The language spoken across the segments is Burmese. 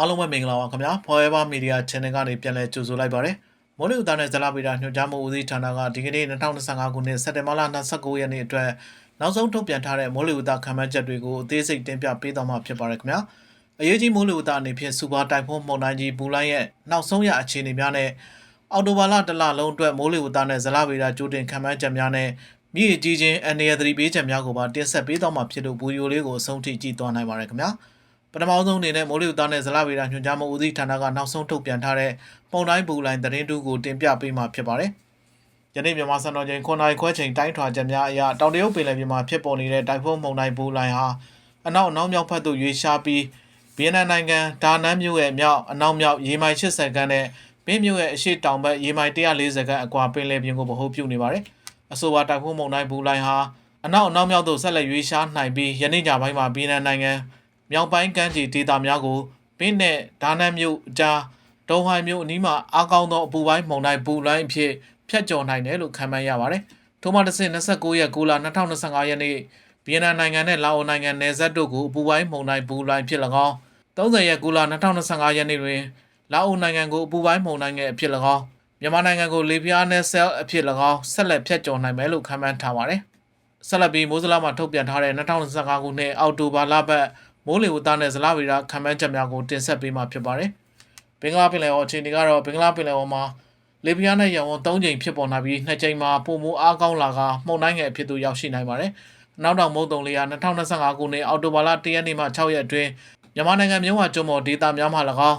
အားလုံးပဲမင်္ဂလာပါခင်ဗျာ Forever Media Channel ကနေပြန်လည်ကြိုဆိုလိုက်ပါရစေမိုးလေဝသနဲ့ဇလဗေဒညွှန်ကြားမှုဦးစီးဌာနကဒီကနေ့2025ခုနှစ်စက်တင်ဘာလ29ရက်နေ့အတွက်နောက်ဆုံးထုတ်ပြန်ထားတဲ့မိုးလေဝသခန့်မှန်းချက်တွေကိုအသေးစိတ်တင်ပြပေးသွားမှာဖြစ်ပါတယ်ခင်ဗျာအရေးကြီးမိုးလေဝသအနေဖြင့်စူပါတိုင်ဖုန်းမုန်တိုင်းကြီးဘူလိုင်းရဲ့နောက်ဆုံးရအခြေအနေများနဲ့အော်တိုဘာလတစ်လလုံးအတွက်မိုးလေဝသနဲ့ဇလဗေဒကြိုတင်ခန့်မှန်းချက်များနဲ့မြည်ကြီးချင်းအနေရသတိပေးချက်များကိုပါတင်ဆက်ပေးသွားမှာဖြစ်လို့ဗီဒီယိုလေးကိုအဆုံးထိကြည့်သွားနိုင်ပါတယ်ခင်ဗျာ ပထမဆုံးအနေနဲ့မိုးလေဝသနဲ့ဇလဗေဒညွှန်ကြားမှုဦးစီးဌာနကနောက်ဆုံးထုတ်ပြန်ထားတဲ့ပုံတိုင်းပူလိုင်းသတင်းတူကိုတင်ပြပေးမှာဖြစ်ပါတယ်။ယနေ့မြန်မာစံတော်ချိန်9နာရီခွဲချိန်တိုင်းထွာချက်များအရတောင်တရုတ်ပင်လယ်ပြင်မှာဖြစ်ပေါ်နေတဲ့တိုင်ဖွန်းမုန်တိုင်းပူလိုင်းဟာအနောက်အနောက်မြောက်ဘက်သို့ရွေ့ရှားပြီးဗီယက်နမ်နိုင်ငံဒါနန်မြို့ရဲ့မြောက်အနောက်မြောက်ရေမိုင်80ခန်းနဲ့ဘင်းမြို့ရဲ့အရှေ့တောင်ဘက်ရေမိုင်140ခန်းအကွာပင်လယ်ပြင်ကိုဗဟိုပြုနေပါတယ်။အဆိုပါတိုင်ဖွန်းမုန်တိုင်းပူလိုင်းဟာအနောက်အနောက်မြောက်သို့ဆက်လက်ရွေ့ရှားနိုင်ပြီးယနေ့ညပိုင်းမှာဗီယက်နမ်နိုင်ငံ မြောက်ပိုင်းကမ်းခြေဒေသများကိုပင်းနဲ့ဒါနတ်မြို့အကြားဒုံဟိုင်မြို့အနီးမှာအားကောင်းသောအပူပိုင်းမုန်တိုင်းပူလိုင်းအဖြစ်ဖြတ်ကျော်နိုင်တယ်လို့ခန့်မှန်းရပါတယ်။ထို့မှတစ်ဆင့်29ရက်9လ2025ရက်နေ့ဗီယက်နမ်နိုင်ငံနဲ့လာအိုနိုင်ငံနယ်စပ်တို့ကိုအပူပိုင်းမုန်တိုင်းပူလိုင်းဖြစ်၎င်း30ရက်9လ2025ရက်နေ့တွင်လာအိုနိုင်ငံကိုအပူပိုင်းမုန်တိုင်းငယ်အဖြစ်၎င်းမြန်မာနိုင်ငံကိုလေပြားနဲ့ဆဲလ်အဖြစ်၎င်းဆက်လက်ဖြတ်ကျော်နိုင်မယ်လို့ခန့်မှန်းထားပါတယ်။ဆက်လက်ပြီးမိုးစလာမှာထုတ်ပြန်ထားတဲ့2025ခုနှစ်အောက်တိုဘာလပတ် မိုးလေဝသနဲ့ဇလဗေဒခံမှန်းချက်များကိုတင်ဆက်ပေးမှာဖြစ်ပါတယ်။ဘင်္ဂလားပင်လယ်အော်အခြေအနေကတော့ဘင်္ဂလားပင်လယ်အော်မှာလေပြင်းနဲ့ရောင်ဝန်၃ကြိမ်ဖြစ်ပေါ်လာပြီးနှစ်ကြိမ်မှာပုံမူအားကောင်းလာကမှုန်တိုင်းငယ်အဖြစ်သို့ရောက်ရှိနိုင်ပါတယ်။နောက်တော့မုတ်တုံလေးဟာ2025ခုနှစ်အောက်တိုဘာလ1ရက်နေ့မှ6ရက်အတွင်းမြန်မာနိုင်ငံမြို့ဝကျွန်းပေါ်ဒေသများမှ၎င်း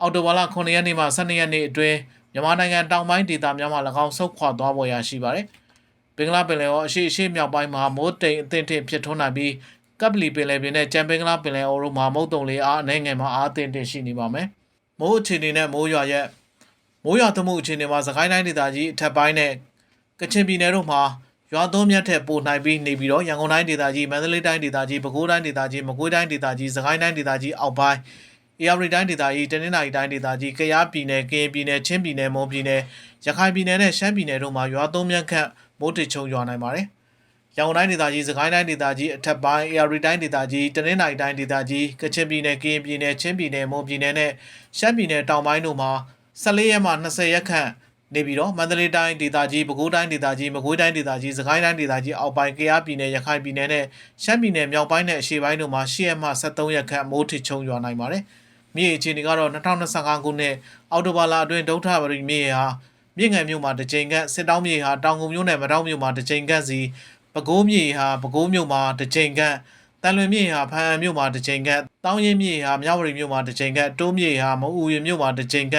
အောက်တိုဘာလ9ရက်နေ့မှ12ရက်နေ့အတွင်းမြန်မာနိုင်ငံတောင်ပိုင်းဒေသများမှ၎င်းဆုတ်ခွာသွားပေါ်ရရှိပါတယ်။ဘင်္ဂလားပင်လယ်အော်အရှိအရှိမြောက်ပိုင်းမှာမိုးတိမ်အသင့်ထင်ဖြစ်ထွန်းနိုင်ပြီး ကပ်ပလီပင်လယ်ပြင်နဲ့ကြံပင်ကလားပင်လယ်အော်တို့မှာမုတ်တုံလေးအားအနေငယ်မှာအားတင်တင်ရှိနေပါမယ်။မိုးအခြေအနေနဲ့မိုးရွာရက်မိုးရွာသွန်းမှုအခြေအနေမှာစကိုင်းတိုင်းဒေသကြီးအထက်ပိုင်းနဲ့ကချင်ပြည်နယ်တို့မှာရွာသွန်းမြတ်ထက်ပိုနိုင်ပြီးနေပြီးတော့ရန်ကုန်တိုင်းဒေသကြီးမန္တလေးတိုင်းဒေသကြီးပဲခူးတိုင်းဒေသကြီးမကွေးတိုင်းဒေသကြီးစကိုင်းတိုင်းဒေသကြီးအောက်ပိုင်းအေရရီတိုင်းဒေသကြီးတနင်္သာရီတိုင်းဒေသကြီးကယားပြည်နယ်ကရင်ပြည်နယ်ချင်းပြည်နယ်မွန်ပြည်နယ်ရခိုင်ပြည်နယ်နဲ့ရှမ်းပြည်နယ်တို့မှာရွာသွန်းမြတ်ခန့်မိုးတချုံရွာနိုင်ပါတယ်။ ရန်ကုန်တိုင်းဒေသကြီးစကိုင်းတိုင်းဒေသကြီးအထက်ပိုင်း AR တိုင်းဒေသကြီးတနင်္သာရီတိုင်းဒေသကြီးကချင်ပြည်နယ်ကရင်ပြည်နယ်ချင်းပြည်နယ်မွန်ပြည်နယ်နဲ့ရှမ်းပြည်နယ်တောင်ပိုင်းတို့မှာ14ရက်မှ20ရက်ခန့်နေပြီးတော့မန္တလေးတိုင်းဒေသကြီးပဲခူးတိုင်းဒေသကြီးမကွေးတိုင်းဒေသကြီးစကိုင်းတိုင်းဒေသကြီးအောက်ပိုင်းကယားပြည်နယ်ရခိုင်ပြည်နယ်နဲ့ရှမ်းပြည်နယ်မြောက်ပိုင်းနဲ့အရှေ့ပိုင်းတို့မှာ10ရက်မှ73ရက်ခန့်မိုးထစ်ချုံရွာနိုင်ပါတယ်။မြေအခြေအနေကတော့2025ခုနှစ်အောက်တိုဘာလအတွင်းဒုထဘရီမြေဟာမြင့်ငံမြို့မှာတစ်ကြိမ်ကစစ်တောင်းမြေဟာတောင်ကုန်မြို့နယ်မတောင်းမြို့မှာတစ်ကြိမ်ကစီ ပဲခူးမြေဟာပဲခူးမြို့မှာတစ်ကြိမ်ကတန်လွင်မြေဟာဖန်အံမြို့မှာတစ်ကြိမ်ကတောင်းရင်မြေဟာမြဝတီမြို့မှာတစ်ကြိမ်ကတိုးမြေဟာမအူရမြို့မှာတစ်ကြိမ်က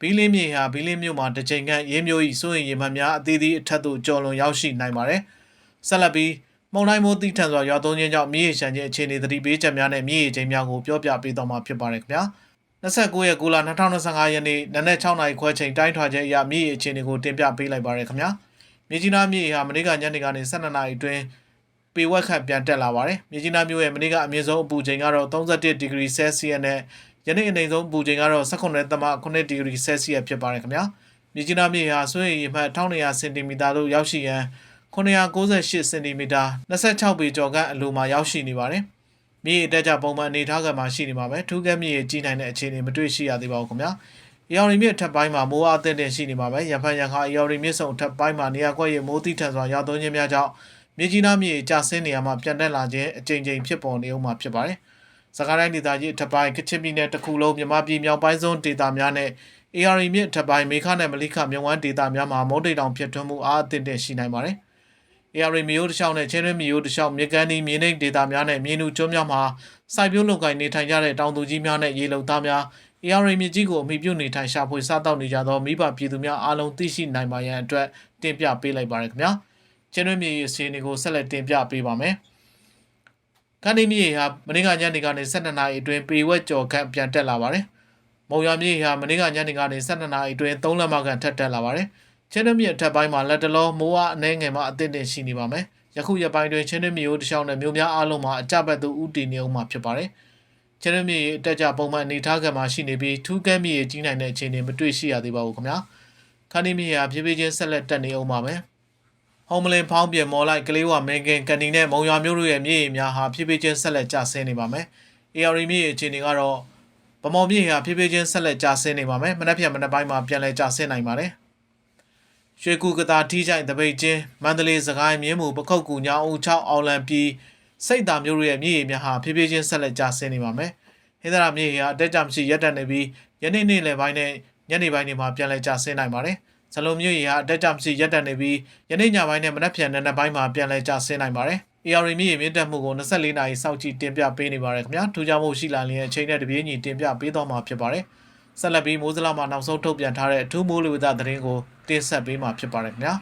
ဘီလင်းမြေဟာဘီလင်းမြို့မှာတစ်ကြိမ်ကရေးမျိုးဤစိုးရင်ရေမှန်များအသေးသေးအထက်သို့ကျော်လွန်ရောက်ရှိနိုင်ပါတယ်ဆက်လက်ပြီးမုံတိုင်းမိုးတိထန်စွာရွာသွန်းခြင်းကြောင့်မြေရေရှမ်းခြင်းအခြေအနေသတိပေးချက်များနဲ့မြေရေချိန်များကိုပြောပြပေးသွားမှာဖြစ်ပါတယ်ခင်ဗျာ29ရက်9လ2025ရက်နေ့နနက်6နာရီခွဲချိန်တိုင်းထွာချက်အရမြေရေအခြေအနေကိုတင်ပြပေးလိုက်ပါရခင်ဗျာ မြေကြီးနားမြေဟာမနေ့ကညနေကနေ12နာရီအတွင်းပေဝက်ခန့်ပြန်တက်လာပါတယ်မြေကြီးနားမြို့ရဲ့မနေ့ကအမြင့်ဆုံးအပူချိန်ကတော့31ဒီဂရီဆဲလ်စီယပ်နဲ့ယနေ့အနေဆုံးပူချိန်ကတော့18သမ9ဒီဂရီဆဲလ်စီယပ်ဖြစ်ပါတယ်ခင်ဗျာမြေကြီးနားမြေဟာဆွေးရည်မှတ်1200စင်တီမီတာသို့ရောက်ရှိရန်998စင်တီမီတာ26ပေကျော်ခန့်အလိုမှာရောက်ရှိနေပါတယ်။မြေအတက်ကြပုံမှန်အနေထားကမှရှိနေပါမယ်။ထူးကဲမြေကြီးနိုင်တဲ့အခြေအနေမတွေ့ရှိရသေးပါဘူးခင်ဗျာ။ အေယော်ရီမြစ်ထပ်ပိုင်းမှာမိုးအားအသင့်တင်ရှိနေပါမယ်။ရန်ဖန်ရန်ခါအေယော်ရီမြစ်စုံထပ်ပိုင်းမှာနေရာကွက်ရမိုးတိထန်စွာရောက်သွင်းခြင်းများကြောင့်မြေကြီးနားမြေကျဆင်းနေရမှာပြန်တက်လာခြင်းအကြိမ်ကြိမ်ဖြစ်ပေါ်နေအောင်မှာဖြစ်ပါတယ်။စကိုင်းတိုင်းဒေသကြီးအထက်ပိုင်းကချင်ပြည်နယ်တစ်ခုလုံးမြမပြည်မြောက်ပိုင်းစွန်းဒေသများနဲ့ AR မြစ်ထပ်ပိုင်းမေခနဲ့မလိခမြဝန်းဒေသများမှာမုတ်တိတ်တောင်ဖြစ်ထွန်းမှုအားအသင့်တင်ရှိနိုင်ပါတယ်။ AR မျိုးတစ်လျှောက်နဲ့ချင်းရင်းမျိုးတစ်လျှောက်မြေကမ်းဒီမြေနိမ့်ဒေသများနဲ့မြေနူကျွန်းများမှာစိုက်ပျိုးလုပ်ကိုင်နေထိုင်ကြတဲ့တောင်သူကြီးများနဲ့ရေလုံသားများ AR မြစ်ကြီးကိုအမိပြုနေထိုင်ရှာဖွေစားတောက်နေကြသောမိဘပြည်သူများအားလုံးသိရှိနိုင်ပါရန်အတွက်တင်ပြပေးလိုက်ပါရခင်ဗျာ။ချင်းရင်းမြေရေစီတွေကိုဆက်လက်တင်ပြပေးပါမယ်။ကန်ဒီမြေဟာမနေ့ကညနေကနေ12နာရီအတွင်းပေဝက်ကျော်ခန့်ပြန်တက်လာပါတယ်။မုံရမြေဟာမနေ့ကညနေကနေ12နာရီအတွင်း3လက်မခန့်ထပ်တက်လာပါတယ်။ချင်းရင်းမြေအထက်ပိုင်းမှာလက်တလုံးမိုးအားအနှဲငယ်မှအသင့်တင်ရှိနေပါမယ်။ယခုရက်ပိုင်းတွင်ချင်းရင်းမြေတခြားနဲ့မြို့များအားလုံးမှာအကြဘက်သို့ဥတည်နေအောင်မှာဖြစ်ပါတယ်။ ချင်းရင်းမြေအတက်ကြပုံမှန်အနေထားကမှရှိနေပြီးထူးကဲမြေကြီးနိုင်တဲ့အခြေအနေမတွေ့ရှိရသေးပါဘူးခင်ဗျာ။ခန်းဒီမြေဟာဖြည်းဖြည်းချင်းဆက်လက်တက်နေအောင်ပါပဲ။ဟောမလင်ဖောင်းပြင်မော်လိုက်ကလေးဝမင်းကင်ကန်နီနဲ့မုံရွာမျိုးတို့ရဲ့မြေရေများဟာဖြည်းဖြည်းချင်းဆက်လက်ကျဆင်းနေပါမယ်။ AR မြေအခြေအနေကတော့ဗမော်မြေဟာဖြည်းဖြည်းချင်းဆက်လက်ကျဆင်းနေပါမယ်မနက်ဖြန်မနက်ပိုင်းမှာပြန်လည်ကျဆင်းနိုင်ပါတယ်ရွှေကူကတာထီးချိုင်တပိတ်ချင်းမန္တလေးစကိုင်းမြင်းမူပခုတ်ကူညောင်ဦး6အောင်လံပြည် စိတ်တာမျိုးတွေရဲ့မြေရီများဟာဖြည်းဖြည်းချင်းဆက်လက်ကျဆင်းနေပါမယ်ဟင်္ဒရာမြေရီဟာအတက်ကြမရှိရက်တက်နေပြီးယနေ့နေ့လယ်ပိုင်းနဲ့ညနေပိုင်းတွေမှာပြန်လည်ကျဆင်းနိုင်ပါတယ်ဇလုံးမြေရီဟာအတက်ကြမရှိရက်တက်နေပြီးယနေ့ညပိုင်းနဲ့မနက်ဖြန်နံနက်ပိုင်းမှာပြန်လည်ကျဆင်းနိုင်ပါတယ် AR မြေမြင့်တက်မှုကို24နာရီစောင့်ကြည့်တင်ပြပေးနေပါရခင်ဗျာထူးခြားမှုရှိလာရင်အချိန်နဲ့တပြေးညီတင်ပြပေးတော့မှာဖြစ်ပါတယ်ဆက်လက်ပြီးမိုးစလာမှာနောက်ဆုံးထုတ်ပြန်ထားတဲ့အထူးမိုးလေဝသသတင်းကိုတင်ဆက်ပေးမှာဖြစ်ပါတယ်ခင်ဗျာ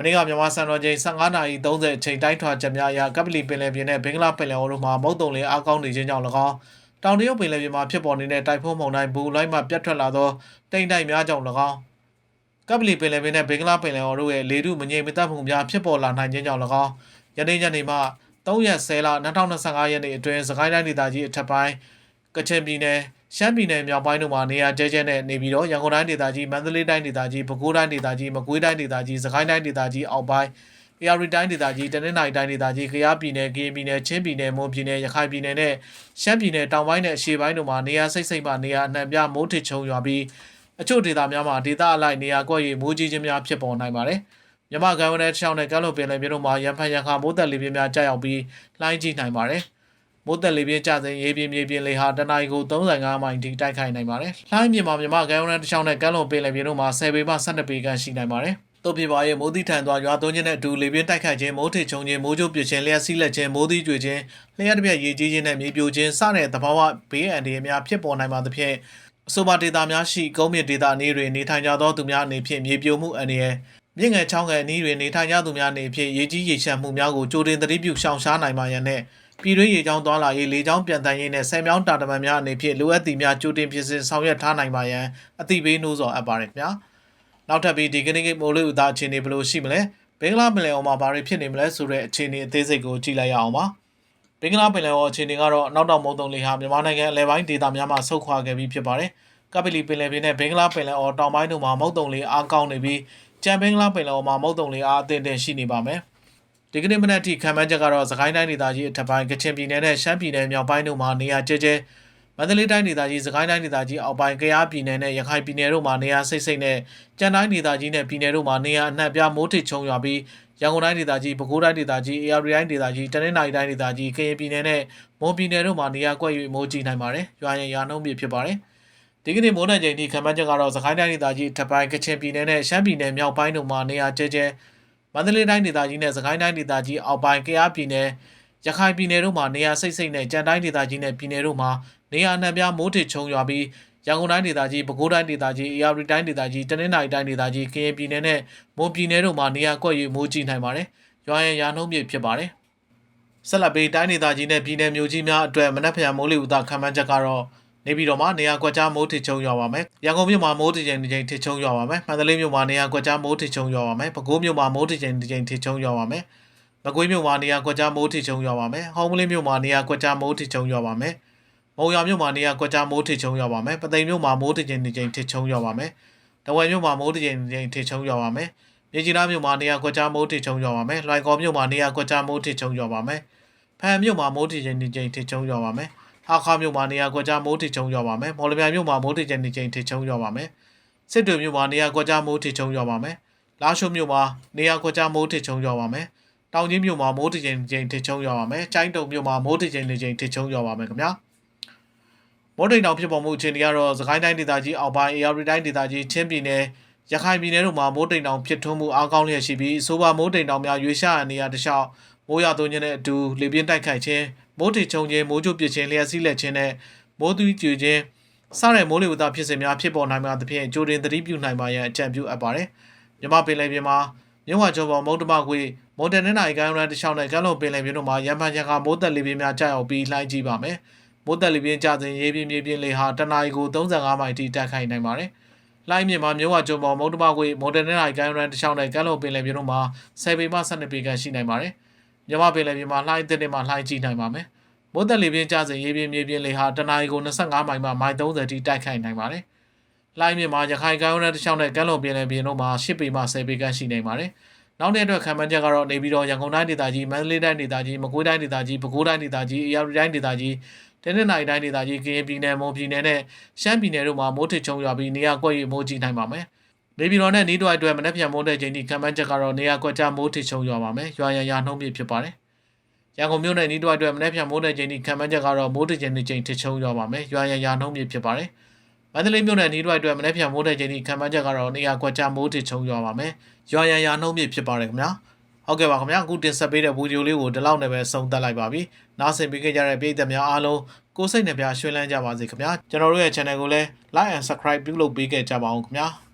မနေ့ကမြန်မာစံတော်ချိန်15နာရီ30အချိန်တိုင်းထွာချက်များအရကပလီပင်လယ်ပြင်နဲ့ဘင်္ဂလားပင်လယ်အော်တို့မှာမုတ်တုံလင်းအားကောင်းနေခြင်းကြောင့်၎င်းတောင်တရုတ်ပင်လယ်ပြင်မှာဖြစ်ပေါ်နေတဲ့တိုင်ဖွန်းမုန်တိုင်းဘူလိုင်းမှပြတ်ထွက်လာသောတိမ်တိုက်များကြောင့်၎င်းကပလီပင်လယ်ပြင်နဲ့ဘင်္ဂလားပင်လယ်အော်တို့ရဲ့လေထုမငြိမ်မသက်မှုများဖြစ်ပေါ်လာနိုင်ခြင်းကြောင့်၎င်းယနေ့ညနေမှ3ရက်10လ2025ရက်နေ့အတွင်းစကိုင်းတိုင်းဒေသကြီးအထက်ပိုင်းကချင်ပြည်နယ် ရှမ်းပြည်နယ်မြောက်ပိုင်းတို့မှာနေရာကျဲကျဲနဲ့နေပြီးတော့ရန်ကုန်တိုင်းဒေသကြီးမန္တလေးတိုင်းဒေသကြီးပဲခူးတိုင်းဒေသကြီးမကွေးတိုင်းဒေသကြီးစကိုင်းတိုင်းဒေသကြီးအောက်ပိုင်းအေရီတိုင်းဒေသကြီးတနင်္သာရီတိုင်းဒေသကြီးကယားပြည်နယ်ကရင်ပြည်နယ်ချင်းပြည်နယ်မွန်ပြည်နယ်ရခိုင်ပြည်နယ်နဲ့ရှမ်းပြည်နယ်တောင်ပိုင်းနဲ့အရှေ့ပိုင်းတို့မှာနေရာစိတ်စိတ်မှနေရာအနှံ့ပြမိုးထစ်ချုံရွာပြီးအချို့ဒေသများမှာဒေသအလိုက်နေရာကွက်၍မိုးကြီးခြင်းများဖြစ်ပေါ်နိုင်ပါတယ်။မြမကံဝနယ်တစ်ချောင်းနဲ့ကမ်းလွန်ပင်လယ်ပြင်တို့မှာရံဖန်ရံခါမိုးသက်လေပြင်းများကြာရောက်ပြီးလှိုင်းကြီးနိုင်ပါတယ်။ မိုးသက်လေပြင်းကျစဉ်ရေပြင်းမြေပြင်းလေဟာတနအီကို35မိုင်ထိတိုက်ခိုက်နိုင်ပါတယ်။လှိုင်းမြေမှာမြမကံဝနယ်တစ်ချောင်းနဲ့ကမ်းလွန်ပင်လယ်ပြင်တို့မှာ10ပေမှ12ပေခန့်ရှိနိုင်ပါတယ်။တို့ပြပါရဲ့မိုးသီးထန်သွားရွာသွန်းခြင်းနဲ့အတူလေပြင်းတိုက်ခတ်ခြင်းမိုးထစ်ချုံခြင်းမိုးကြိုးပြခြင်းလျှက်စီးလက်ခြင်းမိုးသီးကျွေခြင်းလျှက်တစ်ပြက်ရေကြီးခြင်းနဲ့မြေပြိုခြင်းစတဲ့သဘာဝဘေးအန္တရာယ်များဖြစ်ပေါ်နိုင်ပါသဖြင့်အဆိုပါဒေတာများရှိကုန်းမြင့်ဒေတာအနေတွင်နေထိုင်ကြသောသူများအနေဖြင့်မြေပြိုမှုအန္တရာယ်မြင့်ငယ်ချောင်းငယ်အနည်းတွင်နေထိုင်ကြသူများအနေဖြင့်ရေကြီးရေရှမ်းမှုများကိုကြိုတင်သတိပြုရှောင်ရှားနိုင်ပါရန်နဲ့ ပြည်တွင်းရေကြောင်းသွားလာရေးလေကြောင်းပြန်တန်းရေးနဲ့ဆယ်မြောင်းတာတမန်များအနေဖြင့်လိုအပ်သည့်များကြိုတင်ပြင်ဆင်ဆောင်ရွက်ထားနိုင်ပါရန်အသိပေးနှိုးဆော်အပ်ပါရခင်ဗျာနောက်ထပ်ပြီးဒီကနေ့ကမိုးလေဝသအခြေအနေဘယ်လိုရှိမလဲဘင်္ဂလားပင်လယ်အော်မှာဘာတွေဖြစ်နေမလဲဆိုတဲ့အခြေအနေအသေးစိတ်ကိုကြည့်လိုက်ရအောင်ပါဘင်္ဂလားပင်လယ်အော်အခြေအနေကတော့အနောက်တောင်မုန်တုံလေဟာမြန်မာနိုင်ငံအလဲပိုင်းဒေသများမှာဆုတ်ခွာခဲ့ပြီးဖြစ်ပါတယ်ကပလီပင်လယ်ပြင်နဲ့ဘင်္ဂလားပင်လယ်အော်တောင်ပိုင်းတို့မှာမုတ်တုံလေအားကောင်းနေပြီးကြံဘင်္ဂလားပင်လယ်အော်မှာမုတ်တုံလေအားအသင့်တင်ရှိနေပါမယ် ဒီကနေ့မနက်ထိခံမှန်းချက်ကတော့စကိုင်းတိုင်းဒေသကြီးအထက်ပိုင်းကချင်ပြည်နယ်နဲ့ရှမ်းပြည်နယ်မြောက်ပိုင်းတို့မှာနေရာကျဲကျဲမန္တလေးတိုင်းဒေသကြီးစကိုင်းတိုင်းဒေသကြီးအောက်ပိုင်းကယားပြည်နယ်နဲ့ရခိုင်ပြည်နယ်တို့မှာနေရာစိတ်စိတ်နဲ့ကြံတိုင်းဒေသကြီးနဲ့ပြည်နယ်တို့မှာနေရာအနှံ့ပြားမိုးထစ်ချုံရွာပြီးရန်ကုန်တိုင်းဒေသကြီးပဲခူးတိုင်းဒေသကြီးအေရီတိုင်းဒေသကြီးတနင်္သာရီတိုင်းဒေသကြီးကရင်ပြည်နယ်နဲ့မွန်ပြည်နယ်တို့မှာနေရာကွက်၍မိုးကြီးနိုင်ပါတယ်။ရွာရင်ရွာနှုံးပြဖြစ်ပါတယ်။ဒီကနေ့မိုးနဲ့ချိန်ထိခံမှန်းချက်ကတော့စကိုင်းတိုင်းဒေသကြီးထပ်ပိုင်းကချင်ပြည်နယ်နဲ့ရှမ်းပြည်နယ်မြောက်ပိုင်းတို့မှာနေရာကျဲကျဲမ န္တလေးတိုင်းဒေသကြီးနဲ့စကိုင်းတိုင်းဒေသကြီးအောက်ပိုင်းကယားပြည်နယ်ရခိုင်ပြည်နယ်တို့မှာနေရာစိတ်စိတ်နဲ့ကြံတိုင်းဒေသကြီးနဲ့ပြည်နယ်တို့မှာနေရာအနှံ့ပြားမိုးထစ်ချုံရွာပြီးရန်ကုန်တိုင်းဒေသကြီးပဲခူးတိုင်းဒေသကြီးအေရီတိုင်းဒေသကြီးတနင်္သာရီတိုင်းဒေသကြီးကရင်ပြည်နယ်နဲ့မွန်ပြည်နယ်တို့မှာနေရာကွက်၍မိုးကြီးနိုင်ပါတယ်။ရွာရင်ရာနှုံးပြဖြစ်ပါတယ်။ဆက်လက်ပြီးတိုင်းဒေသကြီးနဲ့ပြည်နယ်မျိုးကြီးများအတွက်မနက်ဖြန်မိုးလေဝသခံမှန်းချက်ကတော့ နေပြည်တော်မှာနေရာကွက်ကြားမိုးထစ်ချုံရွာပါမယ်။ရန်ကုန်မြို့မှာမိုးတစ်ချိန်တစ်ချိန်ထစ်ချုံရွာပါမယ်။မန္တလေးမြို့မှာနေရာကွက်ကြားမိုးထစ်ချုံရွာပါမယ်။ပဲခူးမြို့မှာမိုးတစ်ချိန်တစ်ချိန်ထစ်ချုံရွာပါမယ်။မကွေးမြို့မှာနေရာကွက်ကြားမိုးထစ်ချုံရွာပါမယ်။ဟောင်းမလင်းမြို့မှာနေရာကွက်ကြားမိုးထစ်ချုံရွာပါမယ်။မုံရွာမြို့မှာနေရာကွက်ကြားမိုးထစ်ချုံရွာပါမယ်။ပသိမ်မြို့မှာမိုးတစ်ချိန်တစ်ချိန်ထစ်ချုံရွာပါမယ်။တဝယ်မြို့မှာမိုးတစ်ချိန်တစ်ချိန်ထစ်ချုံရွာပါမယ်။မြေကြီးနားမြို့မှာနေရာကွက်ကြားမိုးထစ်ချုံရွာပါမယ်။လွိုင်ကော်မြို့မှာနေရာကွက်ကြားမိုးထစ်ချုံရွာပါမယ်။ဖန်မြို့မှာမိုးတစ်ချိန်တစ်ချိန်ထစ်ချုံရွာပါမယ်။ ဟာခါမြို့မှာနေရာကွက်ကြားမိုးထစ်ချုံရွာပါမယ်။မော်လမြိုင်မြို့မှာမိုးတစ်ချိန်တစ်ချိန်ထစ်ချုံရွာပါမယ်။စစ်တွေမြို့မှာနေရာကွက်ကြားမိုးထစ်ချုံရွာပါမယ်။လာရှိုးမြို့မှာနေရာကွက်ကြားမိုးထစ်ချုံရွာပါမယ်။တောင်ကြီးမြို့မှာမိုးတစ်ချိန်တစ်ချိန်ထစ်ချုံရွာပါမယ်။ကျိုင်းတုံမြို့မှာမိုးတစ်ချိန်တစ်ချိန်ထစ်ချုံရွာပါမယ်ခင်ဗျာ။မိုးတိမ်တောင်ဖြစ်ပေါ်မှုအခြေအနေကတော့စကိုင်းတိုင်းဒေသကြီးအောက်ပိုင်းအေရီတိုင်းဒေသကြီးချင်းပြည်နယ်ရခိုင်ပြည်နယ်တို့မှာမိုးတိမ်တောင်ဖြစ်ထွန်းမှုအားကောင်းလျက်ရှိပြီးအဆိုပါမိုးတိမ်တောင်များရွေးရှာနေရတခြားမိုးရွာသွန်းခြင်းနဲ့အတူလေပြင်းတိုက်ခိုက်ခြင်း မိုးတိမ်ချုံခြင်းမိုးကြိုပစ်ခြင်းလျှက်စီးလက်ခြင်းနဲ့မိုးသွီးကြွခြင်းစတဲ့မိုးလေဝသဖြစ်စဉ်များဖြစ်ပေါ်နိုင်မှာသဖြင့်ကြိုတင်သတိပြုနိုင်ပါရန်အကြံပြုအပ်ပါတယ်မြမပင်လယ်ပြင်မှာမြဝကျော်ပေါ်မုတ်တမခွေမွန်တန်နဲ့နိုင်ကိုင်းရန်တခြားနဲ့ကမ်းလွန်ပင်လယ်ပြင်တို့မှာရံဖန်ရံခါမိုးသက်လေပြင်းများကြာရောက်ပြီးလှိုင်းကြီးပါမယ်မိုးသက်လေပြင်းကျစဉ်ရေပြင်းမြေပြင်းလေဟာတနအီကို35မိုင်ထိတိုက်ခိုက်နိုင်ပါတယ်။လိုင်းမြင့်မှာမြို့ဝကျုံပေါ်မုံတမကွေမော်ဒန်နဲ့ကိုင်းရန်တစ်ချောင်းနဲ့ကမ်းလွန်ပင်လယ်ပြင်တို့မှာ10ပေမှ12ပေခန့်ရှိနိုင်ပါတယ်။ မြမပင်လယ်ပြင်မှာလှိုင်းတဲ့နဲ့မှာလှိုင်းကြီးနိုင်ပါမယ်။မိုးသက်လေပြင်းကျစဉ်ရေပြင်းမြေပြင်းလေဟာတနအီကို25မိုင်မှမိုင်30ထိတိုက်ခိုက်နိုင်ပါတယ်။လိုင်းမြင့်မှာရခိုင်ကိုင်းရန်တစ်ချောင်းနဲ့ကမ်းလွန်ပင်လယ်ပြင်တို့မှာ10ပေမှ10ပေခန့်ရှိနိုင်ပါတယ်။နောက်တဲ့အတွက်ခံမှန်းချက်ကတော့နေပြီးတော့ရန်ကုန်တိုင်းဒေသကြီးမန္တလေးတိုင်းဒေသကြီးမကွေးတိုင်းဒေသကြီးပဲခူးတိုင်းဒေသကြီးအေရီတိုင်းဒေသကြီးတနင်္လာရီတိုင်းဒေသကြီးကရင်ပြည်နယ်မွန်ပြည်နယ်နဲ့ရှမ်းပြည်နယ်တို့မှာမိုးထစ်ချုံရွာပြီးနေရာကွက်၍မိုးကြီးနိုင်ပါမယ်။ နေပြည်တော်နဲ့နီးတွိုက်အတွက်မနေ့ပြန်မိုးတဲ့ချိန်ထိခံမှန်းချက်ကတော့နေရာကွက်ကြားမိုးထစ်ချုံရွာပါမယ်။ရွာရန်ရာနှုံးပြဖြစ်ပါတယ်။ရန်ကုန်မြို့နယ်နီးတွိုက်အတွက်မနေ့ပြန်မိုးတဲ့ချိန်ထိခံမှန်းချက်ကတော့မိုးထစ်ချိန်တစ်ချိန်ထစ်ချုံရွာပါမယ်။ရွာရန်ရာနှုံးပြဖြစ်ပါတယ်။မန္တလေးမြို့နယ်နီးတွိုက်အတွက်မနေ့ပြန်မိုးတဲ့ချိန်ထိခံမှန်းချက်ကတော့နေရာကွက်ကြားမိုးထစ်ချုံရွာပါမယ်။ရွာရန်ရာနှုံးပြဖြစ်ပါတယ်ခင်ဗျာ။ဟုတ်ကဲ့ပါခင်ဗျာအခုတင်ဆက်ပေးတဲ့ဗီဒီယိုလေးကိုဒီလောက်နဲ့ပဲဆုံးသက်လိုက်ပါပြီ။နားဆင်ပေးကြတဲ့ပရိသတ်များအားလုံးကိုယ်စိတ်နှပြရွှင်လန်းကြပါစေခင်ဗျာ။ကျွန်တော်တို့ရဲ့ channel ကိုလည်း like and subscribe ပြုလုပ်ပေးခဲ့ကြပါအောင်ခင်ဗျာ။